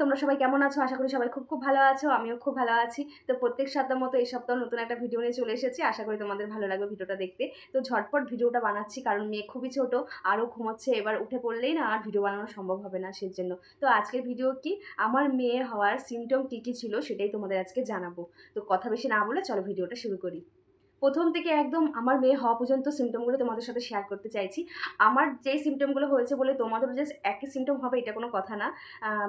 তোমরা সবাই কেমন আছো? আশা করি সবাই খুব খুব ভালো আছো, আমিও খুব ভালো আছি। তো প্রত্যেক সপ্তাহ মতো এই সপ্তাহ নতুন একটা ভিডিও নিয়ে চলে এসেছি। আশা করি তোমাদের ভালো লাগবে ভিডিওটা দেখতে। তো ঝটপট ভিডিওটা বানাচ্ছি, কারণ মেয়ে খুবই ছোট, আরও ঘুমোচ্ছে, এবার উঠে পড়লেই না আর ভিডিও বানানো সম্ভব হবে না সেই জন্য তো আজকের ভিডিও কি? আমার মেয়ে হওয়ার সিমটম কী কী ছিল সেটাই তোমাদের আজকে জানাব। তো কথা বেশি না বলে চলো ভিডিওটা শুরু করি। প্রথম থেকে একদম আমার মেয়ে হওয়া পর্যন্ত সিমটমগুলো তোমাদের সাথে শেয়ার করতে চাইছি। আমার যে সিমটমগুলো হয়েছে বলে তোমাদের জাস্ট একই সিমটম হবে, এটা কোনো কথা না।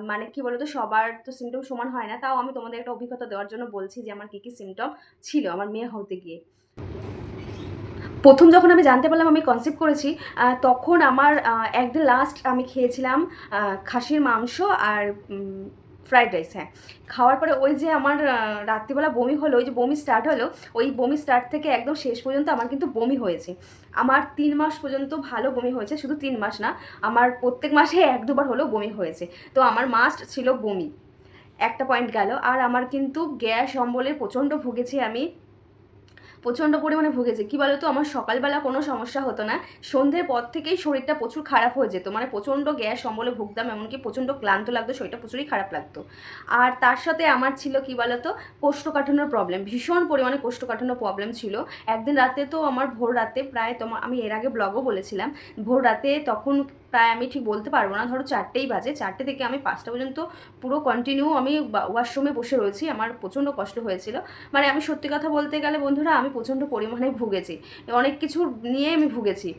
মানে কি বলতো, সবার তো সিমটম সমান হয় না, তাও আমি তোমাদের একটা অভিজ্ঞতা দেওয়ার জন্য বলছি যে আমার কী কী সিমটম ছিল আমার মেয়ে হতে গিয়ে। প্রথম যখন আমি জানতে পারলাম আমি কনসেপ্ট করেছি তখন আমার একদিন লাস্ট আমি খেয়েছিলাম খাসির মাংস আর ফ্রাইড রাইস হ্যাঁ। খাওয়ার পরে ওই যে আমার রাত্রিবেলা বমি হলো, ওই যে বমি স্টার্ট হলো, ওই বমি স্টার্ট থেকে একদম শেষ পর্যন্ত আমার কিন্তু বমি হয়েছে। আমার তিন মাস পর্যন্ত ভালো বমি হয়েছে, শুধু তিন মাস না, আমার প্রত্যেক মাসে এক দুবার হলেও বমি হয়েছে। তো আমার মাস্ট ছিল বমি। একটা পয়েন্ট গেল, আর আমার কিন্তু গ্যাস অম্বলে প্রচণ্ড ভুগেছি আমি। প্রচণ্ড পরিমাণে ভুগেছে। কী বলতো? আমার সকালবেলা কোনো সমস্যা হতো না। সন্ধ্যের পর থেকেই শরীরটা প্রচুর খারাপ হয়ে যেত। মানে প্রচণ্ড গ্যাস, অম্বলে ভুগতাম, এমনকি প্রচণ্ড ক্লান্ত লাগতো, শরীরটা প্রচুরই খারাপ লাগতো। আর তার সাথে আমার ছিল কী বলতো? কোষ্ঠকাঠিন্যর প্রবলেম ভীষণ পরিমাণে কোষ্ঠকাঠিন্য প্রবলেম ছিল। একদিন রাতে তো আমার ভোর রাতে প্রায় তোমার আমি এর আগে ব্লগও বলেছিলাম। ভোর রাতে তখন প্রায় আমি ঠিক বলতে পারব না। ধরো চারটেই বাজে। চারটে থেকে আমি পাঁচটা পর্যন্ত পুরো কন্টিনিউ আমি ওয়াশরুমে বসে রয়েছি। আমার প্রচণ্ড কষ্ট হয়েছিল। মানে আমি সত্যি কথা বলতে গেলে বন্ধুরা, আমি প্রচণ্ড পরিমাণে ভুগেছি। অনেক কিছু নিয়ে আমি ভুগেছি।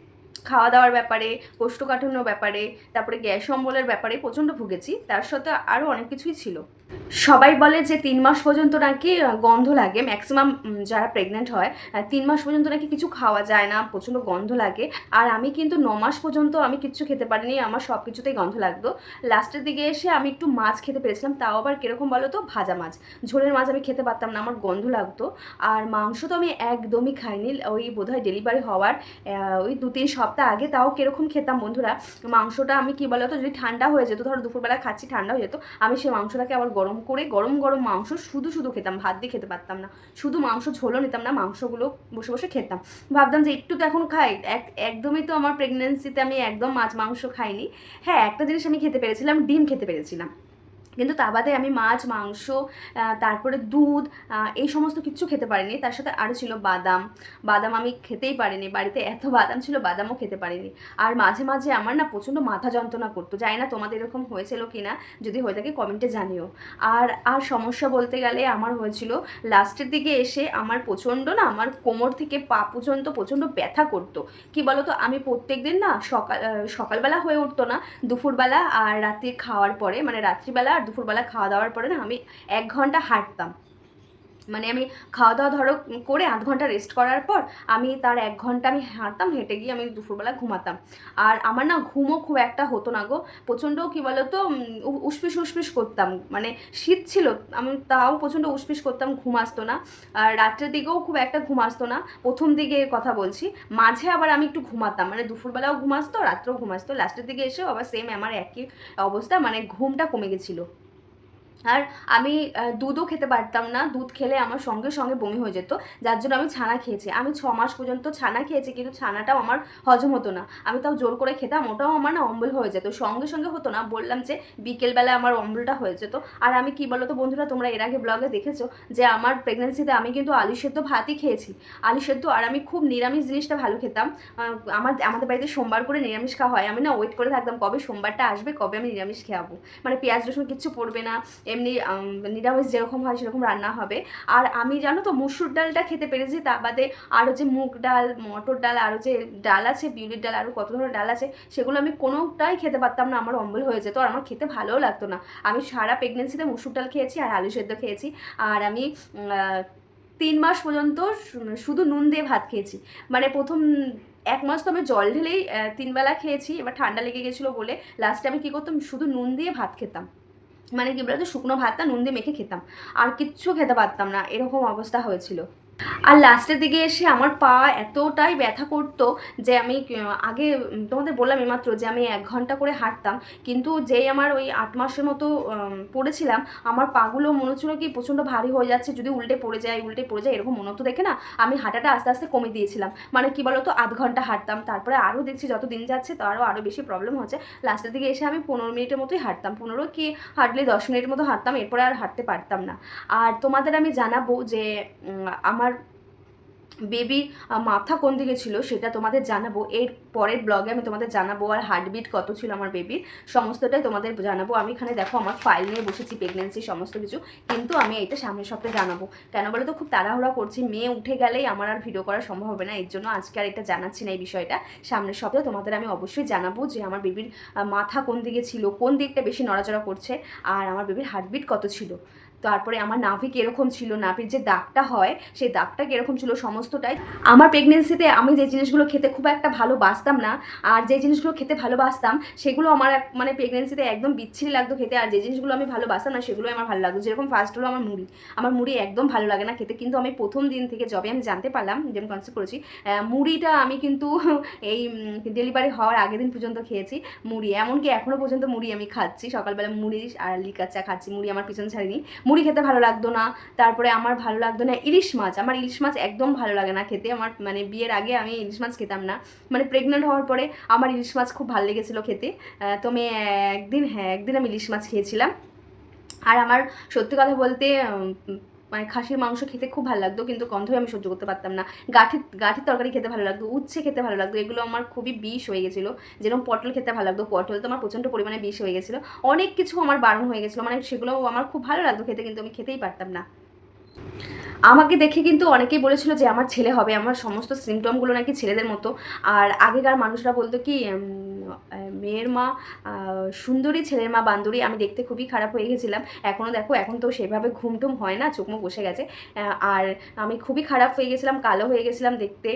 খাওয়া দাওয়ার ব্যাপারে কোষ্ঠকাঠিন্য ব্যাপারে, তারপরে গ্যাস অম্বলের ব্যাপারে প্রচণ্ড ভুগেছি। তার সাথে আরও অনেক কিছুই ছিল। সবাই বলে যে তিন মাস পর্যন্ত নাকি গন্ধ লাগে। ম্যাক্সিমাম যারা প্রেগনেন্ট হয় তিন মাস পর্যন্ত নাকি কিছু খাওয়া যায় না, প্রচণ্ড গন্ধ লাগে। আর আমি কিন্তু ন মাস পর্যন্ত আমি কিচ্ছু খেতে পারিনি, আমার সব কিছুতেই গন্ধ লাগতো। লাস্টের দিকে এসে আমি একটু মাছ খেতে পেরেছিলাম, তাও আবার কীরকম বলো তো, ভাজা মাছ। ঝোলের মাছ আমি খেতে পারতাম না, আমার গন্ধ লাগতো। আর মাংস তো আমি একদমই খাইনি, ওই বোধহয় ডেলিভারি হওয়ার ওই দু তিন সপ্তাহ আগে তাও কীরকম খেতাম বন্ধুরা। মাংসটা আমি কী বলতো যদি ঠান্ডা হয়ে যেত, ধরো দুপুরবেলা খাচ্ছি, ঠান্ডা হয়ে যেত, আমি সেই মাংসটাকে আবার গরম করে গরম গরম মাংস শুধু শুধু খেতাম, ভাত দিয়ে খেতে পারতাম না। শুধু মাংস ঝোলও নিতাম না, মাংসগুলো বসে বসে খেতাম। ভাবতাম যে একটু তো এখন খাই, এক, একদমই তো আমার প্রেগনেন্সিতে আমি একদম মাছ মাংস খাইনি। হ্যাঁ একটা জিনিস আমি খেতে পেরেছিলাম, ডিম খেতে পেরেছিলাম। কিন্তু তা বাদে আমি মাছ, মাংস তারপরে দুধ এই সমস্ত কিছু খেতে পারিনি। তার সাথে আরও ছিল বাদাম। বাদাম আমি খেতেই পারিনি। বাড়িতে এত বাদাম ছিল, বাদামও খেতে পারিনি। আর মাঝে মাঝে আমার না প্রচণ্ড মাথা যন্ত্রণা করতো। জানি না তোমাদের এরকম হয়েছিল কি না যদি হয়ে থাকে কমেন্টে জানিও। আর আর সমস্যা বলতে গেলে আমার হয়েছিল, লাস্টের দিকে এসে আমার প্রচণ্ড না, আমার কোমর থেকে পা পর্যন্ত প্রচণ্ড ব্যথা করতো। কি বলতো? আমি প্রত্যেক দিন না সকাল সকালবেলা হয়ে উঠতো না, দুপুরবেলা আর রাত্রি খাওয়ার পরে মানে রাত্রিবেলা আর দুপুরবেলা খাওয়া দাওয়ার পরে না আমি এক ঘণ্টা হাঁটতাম। মানে আমি খাওয়া দাওয়া ধরো করে আধ ঘণ্টা রেস্ট করার পর আমি তার এক ঘণ্টা আমি হাঁটতাম, হেঁটে গিয়ে আমি দুপুরবেলা ঘুমাতাম। আর আমার না ঘুমও খুব একটা হতো না গো। প্রচণ্ড কী বলতো উসপিস উসপিস করতাম। মানে শীত ছিল, আমি তাও প্রচণ্ড উসপিস করতাম, ঘুম আসতো না। আর রাত্রের দিকেও খুব একটা ঘুম আসতো না। প্রথম দিকে কথা বলছি, মাঝে আবার আমি একটু ঘুমাতাম। মানে দুপুরবেলাও ঘুম আসতো, রাত্রেও ঘুম আসতো। লাস্টের দিকে এসেও আবার সেম আমার একই অবস্থা মানে ঘুমটা কমে গেছিল। আর আমি দুধও খেতে পারতাম না। দুধ খেলে আমার সঙ্গে সঙ্গে বমি হয়ে যেত। যার জন্য আমি ছানা খেয়েছি। আমি ছ মাস পর্যন্ত ছানা খেয়েছি, কিন্তু ছানাটাও আমার হজম হতো না। আমি তাও জোর করে খেতাম, ওটাও আমার না অম্বল হয়ে যেত। সঙ্গে সঙ্গে হতো না, বললাম যে বিকেলবেলা আমার অম্বলটা হয়ে যেত। আর আমি কি বলতো বন্ধুরা, তোমরা এর আগে ব্লগে দেখেছ যে আমার প্রেগনেন্সিতে আমি কিন্তু আলু সেদ্ধ ভাতই খেয়েছি। আলু সেদ্ধ আর আমি খুব নিরামিষ জিনিসটা ভালো খেতাম। আমার, আমাদের বাড়িতে সোমবার করে নিরামিষ খাওয়া হয়। আমি না ওয়েট করে থাকতাম কবে সোমবারটা আসবে, কবে আমি নিরামিষ খাওয়াবো। মানে পেঁয়াজ রসুন কিচ্ছু পড়বে না এমনি নিরামিষ যেরকম হয় সেরকম রান্না হবে। আর আমি জানো তো মুসুর ডালটা খেতে পেরেছি, তা বাদে আরও যে মুগ ডাল, মটর ডাল আরও যে ডাল আছে, বিউলির ডাল আরও কত ধরনের ডাল আছে, সেগুলো আমি কোনোটাই খেতে পারতাম না, আমার অম্বল হয়ে যেত, আর আমার খেতে ভালোও লাগতো না। আমি সারা প্রেগনেন্সিতে মুসুর ডাল খেয়েছি আর আলু সেদ্ধ খেয়েছি, আর আমি তিন মাস পর্যন্ত শুধু নুন দিয়ে ভাত খেয়েছি। মানে প্রথম এক মাস তো আমি জল ঢেলেই তিনবেলা খেয়েছি, এবার ঠান্ডা লেগে গেছিল বলে লাস্টে আমি কী করতাম, শুধু নুন দিয়ে ভাত খেতাম। মানে কি বলতো, শুকনো ভাতটা নুন দিয়ে মেখে খেতাম। আর কিচ্ছু খেতে পারতাম না, এরকম অবস্থা হয়েছিল। আর লাস্টের দিকে এসে আমার পা এতটাই ব্যথা করতো যে আমি আগে তোমাদের বললাম এইমাত্র যে আমি এক ঘণ্টা করে হাঁটতাম। কিন্তু যেই আমার ওই আট মাসের মতো পড়েছিলাম, আমার পাগুলো মনে হচ্ছিল কি প্রচণ্ড ভারী হয়ে যাচ্ছে, যদি উল্টে পড়ে যায়, উল্টে পড়ে যায়, এরকম মনে হতো দেখে না? আমি হাঁটাটা আস্তে আস্তে কমে দিয়েছিলাম। মানে কি বলতো, আধ ঘণ্টা হাঁটতাম। তারপরে আরও দেখছি যত দিন যাচ্ছে, তো আরও আরও বেশি প্রবলেম হচ্ছে। লাস্টের দিকে এসে আমি পনেরো মিনিটের মতোই হাঁটতাম। পনেরো কি, হাঁটলে দশ মিনিটের মতো হাঁটতাম, এরপরে আর হাঁটতে পারতাম না। আর তোমাদের আমি জানাব যে আমার বেবির মাথা কোন দিকে ছিল সেটা তোমাদের জানাব। এর পরের ব্লগে আমি তোমাদের জানাব আর হার্টবিট কত ছিল আমার বেবির সমস্তটাই তোমাদের জানাব। আমি এখানে দেখো আমার ফাইল নিয়ে বসেছি প্রেগনেন্সি সমস্ত কিছু। কিন্তু আমি এটা সামনের সপ্তাহে জানাব। কেন বলে তো, খুব তাড়াহুড়া করছি। মেয়ে উঠে গেলেই আমার আর ভিডিও করা সম্ভব হবে না। এর জন্য আজকে আর এটা জানাচ্ছি না এই বিষয়টা। সামনের সপ্তাহে তোমাদের আমি অবশ্যই জানাব যে আমার বেবির মাথা কোন দিকে ছিল, কোন দিকটা বেশি নড়াচড়া করছে, আর আমার বেবির হার্টবিট কত ছিল। তারপরে আমার নাভি কীরকম ছিল, নাভির যে দাগটা হয় সেই দাগটা কীরকম ছিল সমস্তটাই। আমার প্রেগনেন্সিতে আমি যে জিনিসগুলো খেতে খুব একটা ভালোবাসতাম না, আর যে জিনিসগুলো খেতে ভালোবাসতাম, সেগুলো আমার মানে প্রেগনেন্সিতে একদম বিচ্ছিরি লাগতো খেতে, আর যে জিনিসগুলো আমি ভালোবাসতাম না সেগুলো আমার ভালো লাগতো। যেরকম ফার্স্ট হলো আমার মুড়ি। আমার মুড়ি একদম ভালো লাগে না খেতে, কিন্তু আমি প্রথম দিন থেকে যবে আমি জানতে পারলাম, যে আমি কনসেপ্ট করেছি মুড়িটা আমি কিন্তু এই ডেলিভারি হওয়ার আগের দিন পর্যন্ত খেয়েছি, মুড়ি। এমনকি এখনও পর্যন্ত মুড়ি আমি খাচ্ছি। সকালবেলা মুড়ি আর লিকার চা খাচ্ছি, মুড়ি আমার পিছন ছাড়িনি। মুড়ি খেতে ভালো লাগতো না, তারপরে আমার ভালো লাগতো না, ইলিশ মাছ, আমার ইলিশ মাছ একদম ভালো লাগে না খেতে, আমার মানে বিয়ের আগে আমি ইলিশ মাছ খেতাম না মানে প্রেগনেন্ট হওয়ার পরে আমার ইলিশ মাছ খুব ভালো লেগেছিলো খেতে তো আমি একদিন হ্যাঁ একদিন আমি ইলিশ মাছ খেয়েছিলাম, আর আমার সত্যি কথা বলতে মানে খাসির মাংস খেতে খুব ভালো লাগতো, কিন্তু গন্ধই আমি সহ্য করতে পারতাম না। গাঠির গাঠির তরকারি খেতে ভালো লাগতো, উচ্ছে খেতে ভালো লাগতো, এগুলো আমার খুবই বিষ হয়ে গেছিল। যেরকম পটল খেতে ভালো লাগতো, পটল তো আমার প্রচণ্ড পরিমাণে বিষ হয়ে গেছিল। অনেক কিছু আমার বারণ হয়ে গেছিল মানে সেগুলো আমার খুব ভালো লাগতো খেতে, কিন্তু আমি খেতেই পারতাম না। আমাকে দেখে কিন্তু অনেকেই বলেছিল যে আমার ছেলে হবে, আমার সমস্ত সিমটমগুলো নাকি ছেলেদের মতো। আর আগেকার মানুষরা বলতো কি মেয়ের মা সুন্দরী ছেলের মা, বান্দরী, আমি দেখতে খুবই খারাপ হয়ে গেছিলাম। এখনও দেখো, এখন তো সেভাবে ঘুমটুম হয় না, চোখ মুখ বসে গেছে। আর আমি খুবই খারাপ হয়ে গেছিলাম, কালো হয়ে গেছিলাম দেখতে।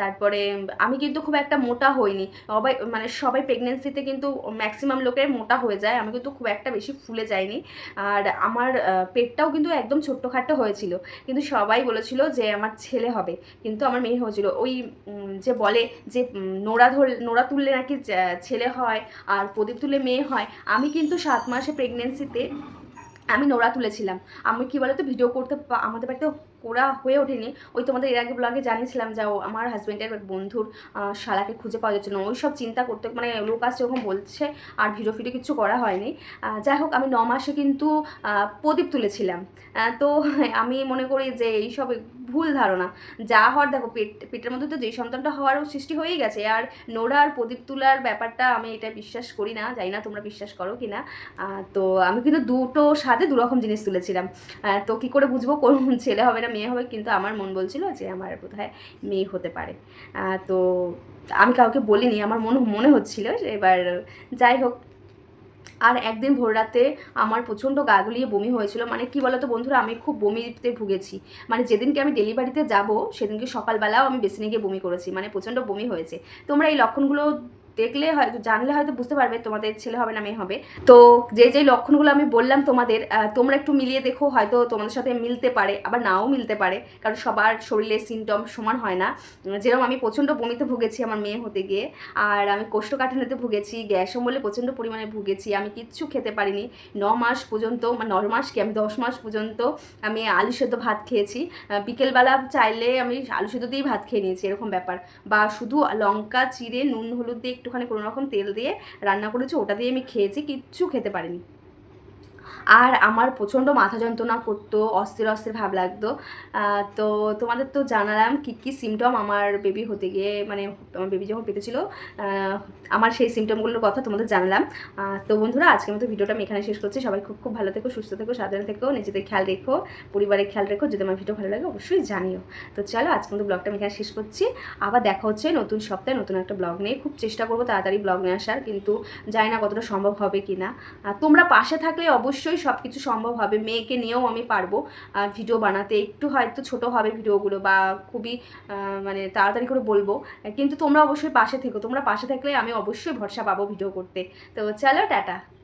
তারপরে আমি কিন্তু খুব একটা মোটা হইনি। সবাই মানে সবাই প্রেগনেন্সিতে কিন্তু ম্যাক্সিমাম লোকের মোটা হয়ে যায়, আমি কিন্তু খুব একটা বেশি ফুলে যাইনি। আর আমার পেটটাও কিন্তু একদম ছোট্টখাট্টো হয়েছিল। কিন্তু সবাই বলেছিল যে আমার ছেলে হবে। কিন্তু আমার মেয়ে হয়েছিল। ওই যে বলে যে নোড়া ধর নোড়া তুললে নাকি ছেলে হয় আর প্রদীপ তুলে মেয়ে হয়, আমি কিন্তু সাত মাসে প্রেগনেন্সিতে আমি নোড়া তুলেছিলাম। আমি কি বলতো ভিডিও করতে আমাদের বাড়িতে করা হয়ে ওঠেনি। ওই তোমাদের এর আগে ব্লগে জানিয়েছিলাম যে আমার হাজব্যান্ডের বন্ধুর শালাকে খুঁজে পাওয়া যাচ্ছে না ওই সব চিন্তা করতে মানে লোক আসছে ওরকম বলছে আর ভিডিও ফিডিও কিছু করা হয়নি। যাই হোক, আমি ন মাসে কিন্তু প্রদীপ তুলেছিলাম। তো আমি মনে করি যে এইসব ভুল ধারণা। যা হওয়ার দেখো, পেট, পেটের মধ্যে তো যেই সন্তানটা হওয়ারও সৃষ্টি হয়েই গেছে। আর নোড়া আর প্রদীপ তুলার ব্যাপারটা আমি এটা বিশ্বাস করি না, জানি না তোমরা বিশ্বাস করো কি না। তো আমি কিন্তু দুটো সাথে দু রকম জিনিস তুলেছিলাম। তো কী করে বুঝব? কোন ছেলে হবে না মেয়ে হবে কিন্তু আমার মন বলছিল যে আমার বোধহয় মেয়ে হতে পারে। তো আমি কাউকে বলিনি, আমার মনে মনে হচ্ছিল এবার যাই হোক। আর একদিন ভোর রাতে আমার প্রচণ্ড গা গুলিয়ে বমি হয়েছিল। মানে কি বলতো বন্ধুরা, আমি খুব বমিতে ভুগেছি। মানে যেদিনকে আমি ডেলিভারিতে যাব, সেদিনকে সকালবেলাও আমি বেসিনে গিয়ে বমি করেছি। মানে প্রচণ্ড বমি হয়েছে। তোমরা এই লক্ষণগুলো দেখলে হয়তো জানলে হয়তো বুঝতে পারবে তোমাদের ছেলে হবে না মেয়ে হবে। তো যে যে লক্ষণগুলো আমি বললাম তোমাদের তোমরা একটু মিলিয়ে দেখো, হয়তো তোমাদের সাথে মিলতে পারে, আবার নাও মিলতে পারে, কারণ সবার শরীরে সিমটম সমান হয় না। যেরকম আমি প্রচণ্ড বমিতে ভুগেছি আমার মেয়ে হতে গিয়ে, আর আমি কোষ্ঠকাঠিন্যতে ভুগেছি, গ্যাস অম্বলে প্রচণ্ড পরিমাণে ভুগেছি, আমি কিচ্ছু খেতে পারিনি। ন মাস পর্যন্ত মানে ন মাস কি, আমি দশ মাস পর্যন্ত আমি আলু সেদ্ধ ভাত খেয়েছি। বিকেলবেলা চাইলে আমি আলু সেদ্ধ দিয়েই ভাত খেয়ে নিয়েছি, এরকম ব্যাপার। বা শুধু লঙ্কা, চিড়ে, নুন, হলুদ দিয়ে একটুখানি কোনো রকম তেল দিয়ে রান্না করেছি ওটা দিয়ে আমি খেয়েছি কিচ্ছু খেতে পারিনি। আর আমার প্রচণ্ড মাথা যন্ত্রণা করতো, অস্থির অস্থির ভাব লাগতো। তো তোমাদের তো জানালাম কী কী সিমটম আমার বেবি হতে গিয়ে মানে আমার বেবি যখন পেতেছিল আমার সেই সিমটমগুলোর কথা তোমাদের জানালাম। তো বন্ধুরা, আজকের মতো ভিডিওটা আমি এখানে শেষ করছি। সবাই খুব খুব ভালো থেকো, সুস্থ থেকো, সাবধানে থেকো, নিজেদের খেয়াল রেখো, পরিবারের খেয়াল রেখো, যদি আমার ভিডিও ভালো লাগে অবশ্যই জানিও। তো চলো আজকে মতো ব্লগটা আমি এখানে শেষ করছি। আবার দেখা হচ্ছে নতুন সপ্তাহে নতুন একটা ব্লগ নিয়ে। খুব চেষ্টা করব তাড়াতাড়ি ব্লগ নিয়ে আসার, কিন্তু জানি না কতটা সম্ভব হবে কি না তোমরা পাশে থাকলে অবশ্যই সব কিছু সম্ভব হবে। মেয়েকে নিয়েও আমি পারব, আর ভিডিও বানাতে। একটু হয়তো ছোট হবে ভিডিওগুলো বা খুবই মানে তাড়াতাড়ি করে বলব। কিন্তু তোমরা অবশ্যই পাশে থেকো। তোমরা পাশে থাকলে আমি অবশ্যই ভরসা পাবো ভিডিও করতে। তো চলো, টাটা।